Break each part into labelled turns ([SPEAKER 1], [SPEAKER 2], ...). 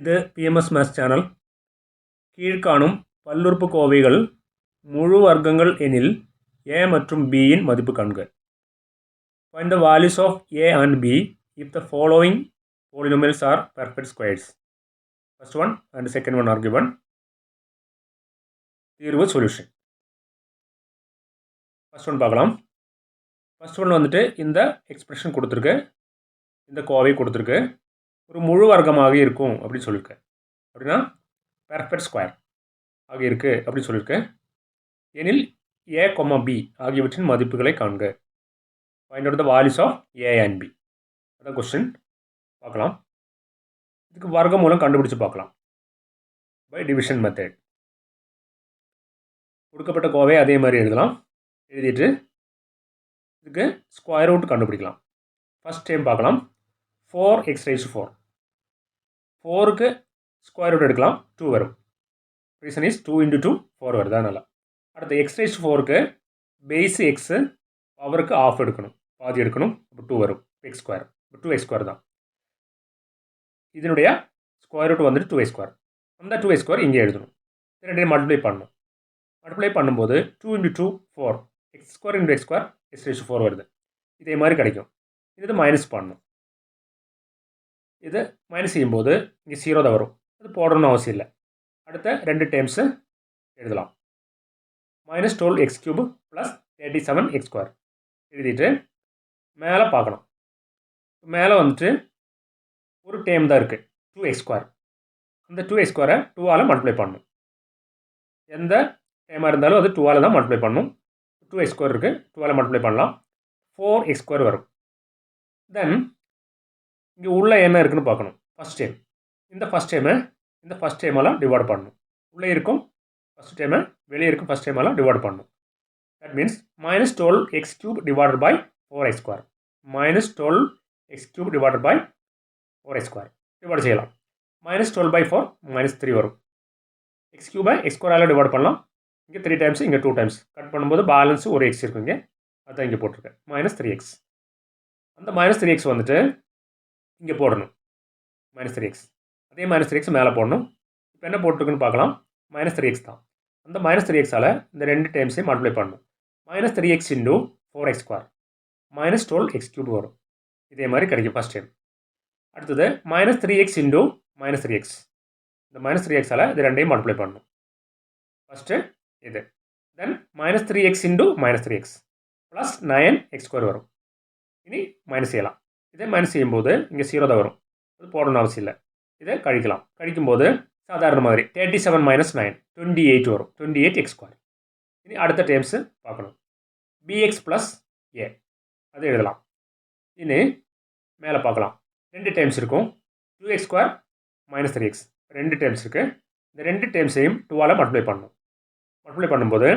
[SPEAKER 1] இது BMS maths channel கீழ்காணும் பல்லுறுப்புக்கோவைகள் முழு வர்க்கங்கள் எனில் ஏ மற்றும் பியின் மதிப்பு காண்க find the values of A and B if the following polynomials are perfect squares. First one and second one are given. தீர்வு சொல்யூஷன் ஃபர்ஸ்ட் ஒன் பார்க்கலாம். ஃபர்ஸ்ட் ஒன் வந்துட்டு இந்த எக்ஸ்பிரஷன் கொடுத்துருக்கு. இந்த கோவை கொடுத்துருக்கு. ஒரு முழு வர்க்கமாக இருக்கும் அப்படின்னு சொல்லியிருக்கேன் அப்படின்னா பெர்ஃபெக்ட் ஸ்கொயர் ஆகி இருக்குது அப்படின்னு சொல்லியிருக்கேன் எனில் ஏ கொம்மா பி ஆகியவற்றின் மதிப்புகளை காண்க. Find out the values of A and B அதான் கொஸ்டின் பார்க்கலாம். இதுக்கு வர்க்கம் மூலம் கண்டுபிடிச்சு பார்க்கலாம். பை டிவிஷன் மெத்தட் கொடுக்கப்பட்ட கோவை அதே மாதிரி எழுதலாம். எழுதிட்டு இதுக்கு ஸ்கொயர் ரூட் கண்டுபிடிக்கலாம். ஃபஸ்ட் டைம் பார்க்கலாம். ஃபோர் எக்ஸ் ரைஸ் ஃபோர் ஃபோருக்கு ஸ்கொயர் ரூட் எடுக்கலாம் டூ வரும். Reason is two into two four வருது அதனால் அடுத்து எக்ஸ் ரைஸ் ஃபோருக்கு பேஸ் எக்ஸு பவருக்கு ஆஃப் எடுக்கணும் பாதி எடுக்கணும் அப்போ டூ வரும் எக்ஸ் ஸ்கொயர் இப்போ டூ எக்ஸ் ஸ்கொயர் தான். இதனுடைய ஸ்கொயர் ரூட் வந்துட்டு டூ எக்ஸ் ஸ்கொயர் அந்த டூ எக்ஸ் ஸ்கொயர் இங்கே எழுதணும். ரெண்டையும் மல்டிப்ளை பண்ணணும். மல்டிப்ளை பண்ணும்போது two into two four X square into X square X raise four வருது. இதே மாதிரி கிடைக்கும். இது மைனஸ் பண்ணணும். இது மைனஸ் செய்யும்போது இங்கே ஜீரோ தான் வரும். அது போடணும்னு அவசியம் இல்லை. அடுத்த ரெண்டு டைம்ஸு எழுதலாம். Minus twelve X cube plus thirty seven X square எழுதிட்டு மேலே பார்க்கணும். மேலே வந்துட்டு ஒரு டேம் தான் இருக்குது டூ எக்ஸ் ஸ்கொயர் அந்த டூ எக்ஸ் ஸ்கொயரை டூவால் மல்டிப்ளை பண்ணணும். எந்த டேமாக இருந்தாலும் அது டூவால் தான் மல்டிப்ளை பண்ணணும் டூ எக்ஸ் ஸ்கொயர் இருக்குது டூவால் மல்டிப்ளை பண்ணலாம். ஃபோர் எக்ஸ் ஸ்கொயர் வரும். தென் இங்கே உள்ளே என்ன இருக்குன்னு பார்க்கணும். ஃபஸ்ட் டைம் இந்த ஃபஸ்ட் டைமை இந்த ஃபஸ்ட் டைமெல்லாம் டிவைட் பண்ணணும். உள்ளே இருக்கும் ஃபஸ்ட் டைமை வெளியே இருக்கும் ஃபஸ்ட் டைமெல்லாம் டிவைட் பண்ணணும். That means minus twelve X cube divided by four X square minus twelve X cube divided by four X square divide செய்யலாம். Minus twelve by four minus three வரும். எக்ஸ் கியூபை X ஸ்கொயரால் divide பண்ணலாம். இங்கே three times இங்கே two times cut பண்ணும்போது balance ஒரு X இருக்குங்க இங்கே. அதான் இங்கே போட்டிருக்கேன். மைனஸ் த்ரீ எக்ஸ் அந்த மைனஸ் த்ரீ எக்ஸ் வந்துட்டு இங்கே போடணும் மைனஸ் த்ரீ எக்ஸ் அதே மைனஸ் த்ரீ எக்ஸ் மேலே போடணும் இப்போ என்ன போட்டிருக்குன்னு பார்க்கலாம் மைனஸ் த்ரீ எக்ஸ் தான் அந்த மைனஸ் த்ரீ எக்ஸால் இந்த ரெண்டு டைம்ஸையும் மல்டிப்ளை பண்ணணும் minus three X into four X square minus twelve X cube வரும் இதே மாதிரி கிடைக்கும் ஃபஸ்ட் டைம் அடுத்தது minus three X into minus three X இந்த மைனஸ் த்ரீ எக்ஸால் இது ரெண்டையும் மல்டிப்ளை பண்ணணும் ஃபஸ்ட்டு இது then minus three X into minus three X plus nine X square வரும் இனி மைனஸ் செய்யலாம் இதே மைனஸ் செய்யும்போது இங்கே ஜீரோ தான் வரும். அது போடணும்னு அவசியம் இல்லை. இதை கழிக்கலாம். கழிக்கும்போது சாதாரண மாதிரி thirty seven minus nine twenty eight வரும். டுவெண்ட்டி எயிட் எக்ஸ் ஸ்கொயர் இனி அடுத்த டைம்ஸு பார்க்கணும். பிஎக்ஸ் ப்ளஸ் ஏ அது எழுதலாம். இனி மேலே பார்க்கலாம். ரெண்டு டைம்ஸ் இருக்கும். Two x square minus three x ரெண்டு டைம்ஸ் இருக்குது இந்த ரெண்டு டைம்ஸையும் டூவால் மல்டிப்ளை பண்ணணும். மல்டிப்ளை பண்ணும்போது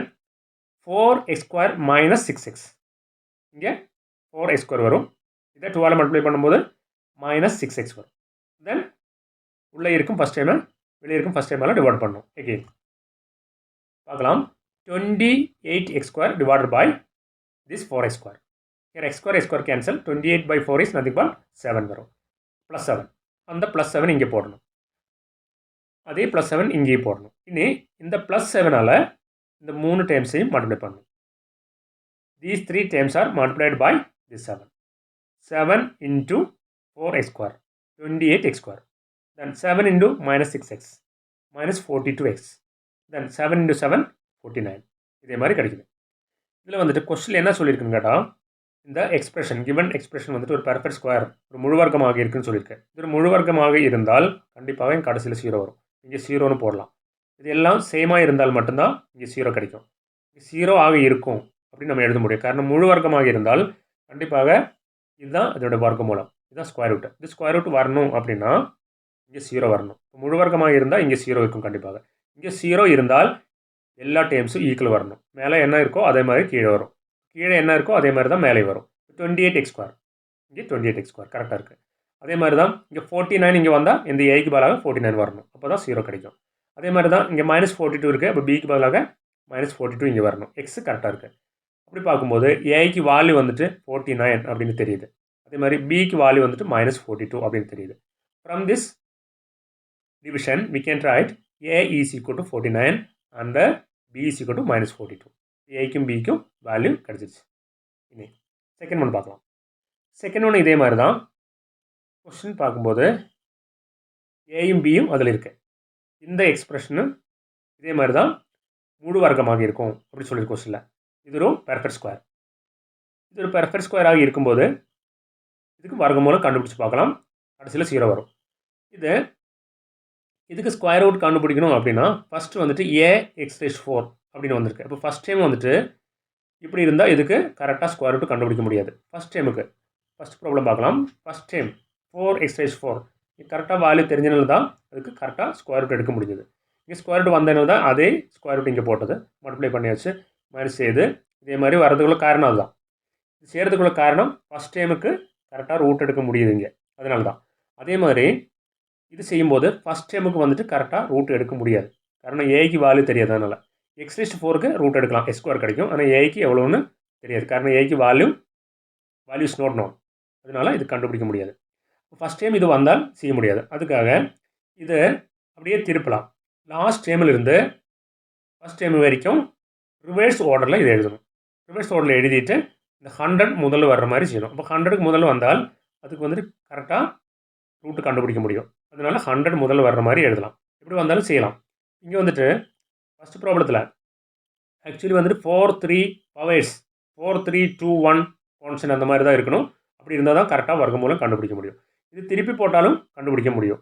[SPEAKER 1] four x square minus six x இங்கே ஃபோர் எக்ஸ் ஸ்கொயர் வரும். இதை டுவெல் மல்டிப்ளை பண்ணும்போது மைனஸ் சிக்ஸ் எக்ஸ் வரும். தென் உள்ளே இருக்கும் ஃபஸ்ட் டைமை வெளியே இருக்கும் ஃபஸ்ட் டைமெல்லாம் டிவைட் பண்ணணும் ஓகே பார்க்கலாம். Twenty eight x square divided by this four x square here x square x square cancel. 28 by 4 is nothing but 7 வரும். ப்ளஸ் செவன் அந்த ப்ளஸ் செவன் இங்கே போடணும். அதே ப்ளஸ் செவன் இங்கேயும் போடணும். இனி இந்த ப்ளஸ் செவனால் இந்த மூணு டைம்ஸையும் மல்டிப்ளை பண்ணணும். These three times are multiplied by this seven seven into four x square twenty eight x square then seven into minus six x minus forty two x then seven into seven forty nine இதே மாதிரி கிடைக்குது. இதில் வந்துட்டு question என்ன சொல்லியிருக்குன்னு கேட்டால் இந்த expression given expression வந்துட்டு ஒரு பெர்ஃபெக்ட் ஸ்கொயர் ஒரு முழுவர்க்கமாக இருக்குன்னு சொல்லியிருக்கேன். இது ஒரு முழுவர்க்கமாக இருந்தால் கண்டிப்பாக என் கடைசியில் ஜீரோ வரும். இங்கே ஜீரோன்னு போடலாம். இது எல்லாம் சேமாக இருந்தால் மட்டும்தான் இங்கே ஜீரோ கிடைக்கும். ஜீரோ ஆக இருக்கும் அப்படின்னு நம்ம எழுத முடியும். காரணம் முழு வர்க்கமாக இருந்தால் கண்டிப்பாக இதுதான் இதோட வர்க்க மூலம் இதுதான் ஸ்கொயர் ரூட் இது ஸ்கொயர் ரூட் வரணும் அப்படின்னா இங்கே ஜீரோ வரணும். முழு வர்க்கமாக இருந்தால் இங்கே ஜீரோ இருக்கும் கண்டிப்பாக. இங்கே ஜீரோ இருந்தால் எல்லா டைம்ஸும் ஈக்குவல் வரணும். மேலே என்ன இருக்கோ அதே மாதிரி கீழே வரும். கீழே என்ன இருக்கோ அதே மாதிரி தான் மேலே வரும். டுவெண்ட்டி எயிட் எக்ஸ் ஸ்கொயர் இங்கே டுவெண்ட்டி எயிட் எக்ஸ் ஸ்கொயர் கரெக்டாக இருக்குது அதே மாதிரி தான் இங்கே ஃபோர்ட்டி நைன் இங்கே வந்தால் இந்த ஏக்கு பதிலாக ஃபோர்ட்டி நைன் வரணும். அப்போ தான் ஜீரோ கிடைக்கும். அதே மாதிரி தான் இங்கே மைனஸ் ஃபோர்ட்டி டூ இருக்குது அப்போ பிக்கு பதிலாக மைனஸ் ஃபோர்ட்டி டூ இங்கே வரணும். எக்ஸ் கரெக்டாக இருக்குது அப்படி பார்க்கும்போது ஏக்கு வேல்யூ வந்துட்டு ஃபோர்ட்டி நைன் அப்படின்னு தெரியுது. அதே மாதிரி பிக்கு வேல்யூ வந்துட்டு மைனஸ் ஃபோர்ட்டி டூ அப்படின்னு தெரியுது. From this division we can write a is equal to forty nine அந்த b is equal to minus forty two ஏக்கும் பிக்கும் வேல்யூ கிடச்சிருச்சு. இனி செகண்ட் ஒன் பார்க்கலாம். செகண்ட் ஒன் இதே மாதிரி தான் கொஸ்டின் பார்க்கும்போது ஏயும் பியும் அதில் இருக்கு. இந்த எக்ஸ்பிரஷனும் இதே மாதிரி தான் மூடு வர்க்கமாக இருக்கும் அப்படி சொல்லி கொஸ்டினில் இது ஒரு பெர்ஃபெக்ட் ஸ்கொயர் இது ஒரு பெர்ஃபெக்ட் ஸ்கொயராக இருக்கும்போது இதுக்கு வர்க்கமூலம் கண்டுபிடிச்சி பார்க்கலாம். கடைசியில் ஜீரோ வரும். இது இதுக்கு ஸ்கொயர் ரூட் கண்டுபிடிக்கணும் அப்படின்னா ஃபஸ்ட்டு வந்துட்டு ஏ எக்ஸ்ரேஸ் ஃபோர் அப்படின்னு வந்திருக்கு. இப்போ ஃபஸ்ட் டைம் வந்துட்டு இப்படி இருந்தால் இதுக்கு கரெக்டாக ஸ்கொயர் ரூட் கண்டுபிடிக்க முடியாது. ஃபஸ்ட் டைமுக்கு ஃபஸ்ட் ப்ராப்ளம் பார்க்கலாம். First time four x raise four கரெக்டாக வேல்யூ தெரிஞ்சனால தான் அதுக்கு கரெக்டாக ஸ்கொயர் ரூட் எடுக்க முடிஞ்சது. இங்கே ஸ்கொயர் ரூட் வந்ததுனால தான் அதே ஸ்கொயர் ரூட் இங்கே போட்டது. மல்டிப்ளை பண்ணியாச்சு. மாதிரி செய்து இதே மாதிரி வர்றதுக்குள்ள காரணம் அதுதான். இது செய்கிறதுக்குள்ள காரணம் ஃபஸ்ட் டைமுக்கு கரெக்டாக ரூட் எடுக்க முடியுது இங்கே. அதனால தான் அதே மாதிரி இது செய்யும்போது ஃபஸ்ட் டைமுக்கு வந்துட்டு கரெக்டாக ரூட் எடுக்க முடியாது. காரணம் ஏஐக்கு வேல்யூ தெரியாது அதனால். எக்ஸ்ரேஸ்ட் ஃபோருக்கு ரூட் எடுக்கலாம். எஸ்கொயர் கிடைக்கும். ஆனால் ஏஐக்கு எவ்வளோன்னு தெரியாது. காரணம் ஏஐக்கு வேல்யூ வேல்யூஸ் நோட் நோன் அதனால் இது கண்டுபிடிக்க முடியாது. ஃபஸ்ட் டைம் இது வந்தால் செய்ய முடியாது. அதுக்காக இதை அப்படியே திருப்பலாம். லாஸ்ட் டைமில் இருந்து ஃபஸ்ட் டைம் வரைக்கும் ரிவர்ஸ் ஆர்டரில் இதை எழுதணும். ரிவர்ஸ் ஆர்டரில் எழுதிட்டு இந்த ஹண்ட்ரட் முதல்ல வர்ற மாதிரி செய்யணும். அப்போ ஹண்ட்ரடுக்கு முதல்ல வந்தால் அதுக்கு வந்துட்டு கரெக்டாக ரூட்டு கண்டுபிடிக்க முடியும். அதனால ஹண்ட்ரட் முதல்ல வர்ற மாதிரி எழுதலாம். எப்படி வந்தாலும் செய்யலாம். இங்கே வந்துட்டு ஃபஸ்ட் ப்ராப்ளத்தில் ஆக்சுவலி வந்துட்டு four three powers four three two one constant அந்த மாதிரி தான் இருக்கணும். அப்படி இருந்தால் தான் கரெக்டாக வர்க்க மூலம் கண்டுபிடிக்க முடியும். இது திருப்பி போட்டாலும் கண்டுபிடிக்க முடியும்.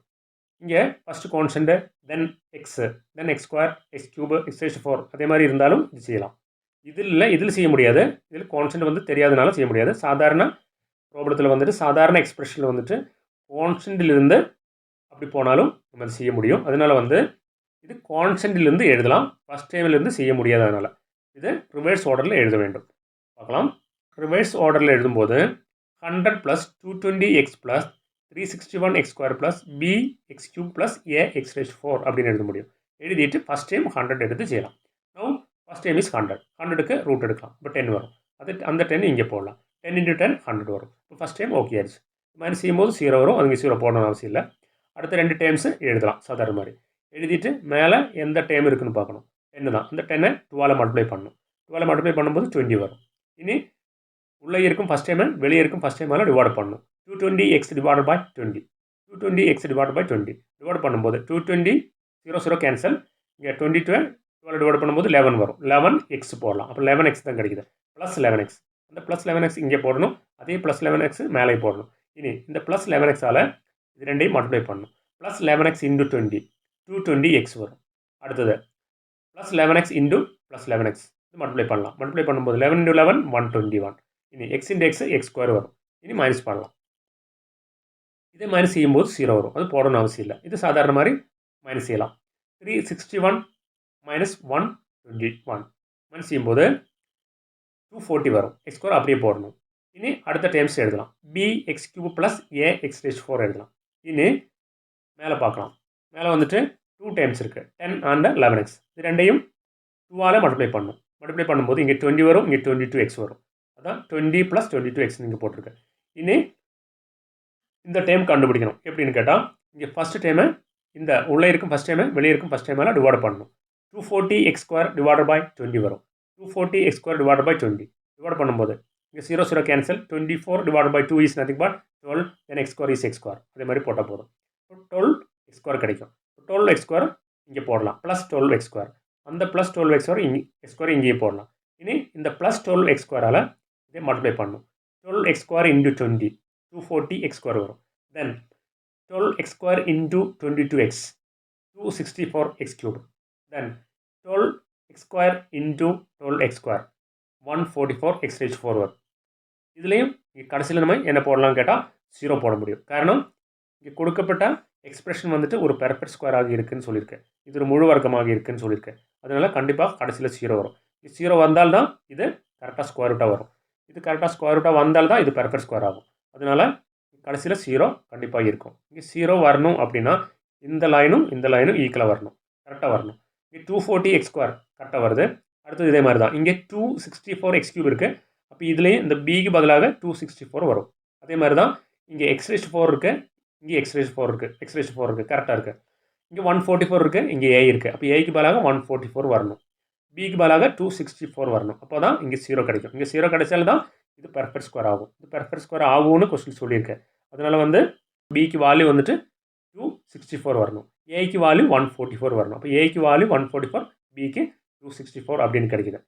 [SPEAKER 1] இங்கே first constant then x then x square x cube x four அதே மாதிரி இருந்தாலும் இது செய்யலாம். இதில் இதில் செய்ய முடியாது. இதில் கான்ஸ்டன்ட் வந்து தெரியாதனால செய்ய முடியாது. சாதாரண ப்ராப்ளத்தில் வந்துட்டு சாதாரண எக்ஸ்பிரஷனில் வந்துட்டு கான்ஸ்டன்ட்டிலிருந்து அப்படி போனாலும் நம்ம அதை செய்ய முடியும். அதனால் வந்து இது கான்ஸ்டன்ட்டிலிருந்து எழுதலாம். ஃபஸ்ட் டைம்லேருந்து செய்ய முடியாது அதனால். இது ரிவர்ஸ் ஆர்டரில் எழுத வேண்டும். பார்க்கலாம். ரிவர்ஸ் ஆர்டரில் எழுதும்போது hundred plus two twenty x plus three sixty one x square plus b x cube plus a x raise four அப்படின்னு எழுத முடியும். எழுதிட்டு ஃபஸ்ட் டைம் ஹண்ட்ரட் எடுத்து செய்யலாம். No first time is hundred ஹண்ட்ரடுக்கு ரூட் எடுக்கலாம். இப்போ டென் வரும். அது அந்த டென் இங்கே போடலாம். டென் இன்ட்டு டென் ஹண்ட்ரட் வரும். இப்போ ஃபஸ்ட் டைம் ஓகே ஆயிடுச்சு. இது மாதிரி செய்யும்போது ஜீரோ வரும். அதுக்கு ஜீரோ போடணும்னு அவசியம் இல்லை. அடுத்த ரெண்டு டைம்ஸு எழுதலாம். சாதாரண மாதிரி. எழுதிட்டு மேலே எந்த டைம் இருக்குன்னு பார்க்கணும். டென்னு தான். அந்த டென்னை டுவெலை மல்டிப்ளை பண்ணணும். டுவெலை மல்டிப்ளை பண்ணும்போது டுவெண்ட்டி வரும். இனி உள்ளே இருக்கும் ஃபஸ்ட் டைம் வெளியே இருக்கும் ஃபஸ்ட் டைமால் டிவைட் பண்ணணும். Two twenty x divide by twenty two twenty x divide by twenty divide பண்ணும்போது two twenty zero zero cancel இங்கே டுவெண்ட்டி டுவெல் டுவெல் டிவைட் பண்ணும்போது லெவன் வரும். லெவன் எக்ஸ் போடலாம். அப்போ லெவன் எக்ஸ் தான் கிடைக்குது. ப்ளஸ் லெவன் எக்ஸ் அந்த ப்ளஸ் லெவன் எக்ஸ் இங்கே போடணும். அதே ப்ளஸ் லெவன் எக்ஸ் மேலே போடணும். இனி இந்த ப்ளஸ் லெவன் எக்ஸால் இது ரெண்டையும் மல்டிப்ளை பண்ணணும். Plus eleven x into twenty two twenty x வரும். அடுத்தது. Plus eleven x into plus eleven x இது மல்டிப்ளை பண்ணலாம். மல்டிப்ளை பண்ணும்போது eleven into eleven one twenty one இனி x into x x square வரும். இனி மைனஸ் பண்ணலாம். இதே மைனஸ் செய்யும்போது ஜீரோ வரும். அது போடணும்னு அவசியம் இல்லை. இது சாதாரண மாதிரி மைனஸ் செய்யலாம். Three sixty one minus one twenty one minus செய்யும்போது டூ ஃபோர்ட்டி வரும். எக்ஸ் அப்படியே போடணும். இனி அடுத்த டைம்ஸ் எழுதலாம். B x cube plus a x raise four எழுதலாம். இனி மேலே பார்க்கலாம். மேலே வந்துட்டு டூ டைம்ஸ் இருக்குது டென் அண்ட் லெவன் எக்ஸ் இது ரெண்டையும் டூவால் மல்டிப்ளை பண்ணணும் மல்டிப்ளை பண்ணும்போது இங்கே டுவெண்ட்டி வரும் இங்கே டுவெண்ட்டி டூ எக்ஸ் வரும். அதான் twenty plus twenty two x நீங்கள் போட்டிருக்கு. இனி இந்த டைம் கண்டுபிடிக்கணும். எப்படின்னு கேட்டால் இங்கே ஃபஸ்ட் டைமை இந்த உள்ளே இருக்கும் ஃபஸ்ட் டைமை வெளியே இருக்கும் ஃபஸ்ட் டைமெல்லாம் டிவைட் பண்ணணும். Two forty x square divide by twenty வரும். Two forty x square divide by twenty divide பண்ணும்போது இங்கே zero zero cancel twenty four divide by two is nothing but twelve then x square is x square அதே மாதிரி போட்டால் போதும். Twelve x square கிடைக்கும். Twelve x square இங்கே போடலாம். Plus twelve x square அந்த ப்ளஸ் டுவெல் எக்ஸ் ஸ்கொயர் இங்கே x square இங்கேயே போடலாம். இனி இந்த ப்ளஸ் டுவெல் எக்ஸ் ஸ்கொயரால் இதே மல்டிப்ளை பண்ணணும். Twelve x square into twenty two forty x square வரும். Then twelve x square into twenty two x two sixty four x cube then twelve x square into twelve x square one forty four x raise four வரும். இதுலேயும் இங்கே கடைசியில் நம்ம என்ன போடலாம்னு கேட்டால் zero போட முடியும். காரணம் இங்கே கொடுக்கப்பட்ட எக்ஸ்பிரஷன் வந்துட்டு ஒரு பெர்ஃபெக்ட் ஸ்கொயராக இருக்குதுன்னு சொல்லியிருக்கேன் இது ஒரு முழு வர்க்கமாக இருக்குதுன்னு சொல்லியிருக்கேன் அதனால் கண்டிப்பாக கடைசியில் ஜீரோ வரும். இது ஜீரோ வந்தால் தான் இது கரெக்டாக ஸ்கொயர் ரூட்டாக வரும். இது கரெக்டாக ஸ்கொயர் ரூட்டாக வந்தால் தான் இது பெர்ஃபெக்ட் ஸ்கொயர் ஆகும். அதனால் கடைசியில் ஜீரோ கண்டிப்பாக இருக்கும். இங்கே ஜீரோ வரணும் அப்படின்னா இந்த லைனும் இந்த லைனும் ஈக்குவலாக வரணும். கரெக்டாக வரணும். இங்கே டூ ஃபோர்ட்டி எக்ஸ் ஸ்கொயர் கரெக்டாக வருது. அடுத்தது இதே மாதிரி தான். இங்கே two sixty four x cube இருக்குது அப்போ இதுலேயும் இந்த பிக்கு பதிலாக டூ சிக்ஸ்டி ஃபோர் வரும். அதே மாதிரி தான் இங்கே எக்ஸ்ரேஸ் ஃபோர் இருக்குது இங்கே எக்ஸ்ரேஸ் ஃபோர் இருக்குது எக்ஸ்ரேஸ் ஃபோர் இருக்குது கரெக்டாக இருக்குது இங்கே ஒன் ஃபோர்ட்டி ஃபோர் இருக்குது இங்கே ஏ இருக்குது அப்போ ஏக்கு பதிலாக ஒன் ஃபோர்ட்டி ஃபோர் வரணும். பிக்கு பதிலாக டூ சிக்ஸ்டி ஃபோர் வரணும். அப்போ தான் இங்கே ஜீரோ கிடைக்கும். இங்கே ஜீரோ கிடைச்சாலும் தான் இது பெர்ஃபெக்ட் ஸ்கொயர் ஆகும். இது பெர்ஃபெக்ட் ஸ்கொயர் ஆகும்னு கொஸ்டின் சொல்லியிருக்கேன். அதனால் வந்து பிக்கு வால்யூ வந்துட்டு டூ சிக்ஸ்டி ஃபோர் வரணும். ஏக்கு வால்யூ ஒன் ஃபோர்ட்டி ஃபோர் வரணும். அப்போ ஏக்கு வால்யூ ஒன் ஃபோர்ட்டி ஃபோர் பிக்கு டூ சிக்ஸ்டி ஃபோர் அப்படின்னு கிடைக்குது.